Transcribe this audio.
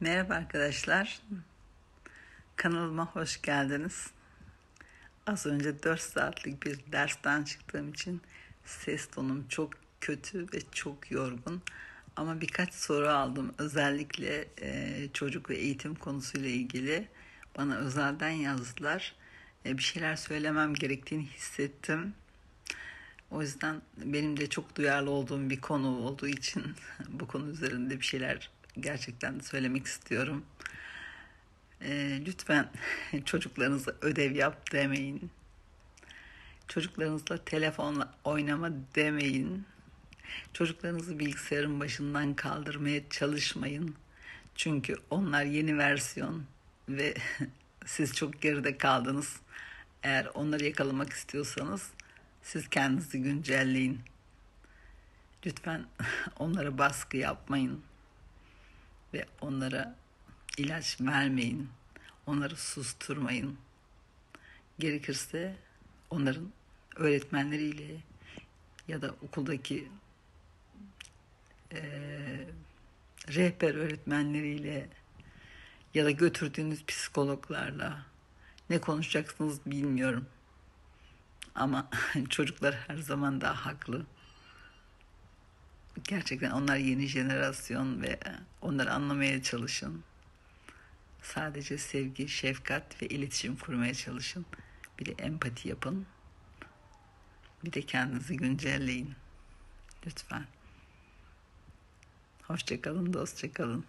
Merhaba arkadaşlar. Kanalıma hoş geldiniz. Az önce 4 saatlik bir dersten çıktığım için ses tonum çok kötü ve çok yorgun. Ama birkaç soru aldım. Özellikle e, çocuk ve eğitim konusuyla ilgili bana özelden yazdılar. E, bir şeyler söylemem gerektiğini hissettim. O yüzden benim de çok duyarlı olduğum bir konu olduğu için bu konu üzerinde bir şeyler gerçekten söylemek istiyorum. E, lütfen çocuklarınıza ödev yap demeyin. Çocuklarınızla telefonla oynama demeyin. Çocuklarınızı bilgisayarın başından kaldırmaya çalışmayın. Çünkü onlar yeni versiyon ve siz çok geride kaldınız. Eğer onları yakalamak istiyorsanız siz kendinizi güncelleyin. Lütfen onlara baskı yapmayın ve onlara ilaç vermeyin. Onları susturmayın. Gerekirse onların öğretmenleriyle ya da okuldaki e, rehber öğretmenleriyle ya da götürdüğünüz psikologlarla ne konuşacaksınız bilmiyorum. Ama çocuklar her zaman daha haklı. Gerçekten onlar yeni jenerasyon ve onları anlamaya çalışın. Sadece sevgi, şefkat ve iletişim kurmaya çalışın. Bir de empati yapın. Bir de kendinizi güncelleyin. Lütfen. Hoşçakalın, dostça kalın.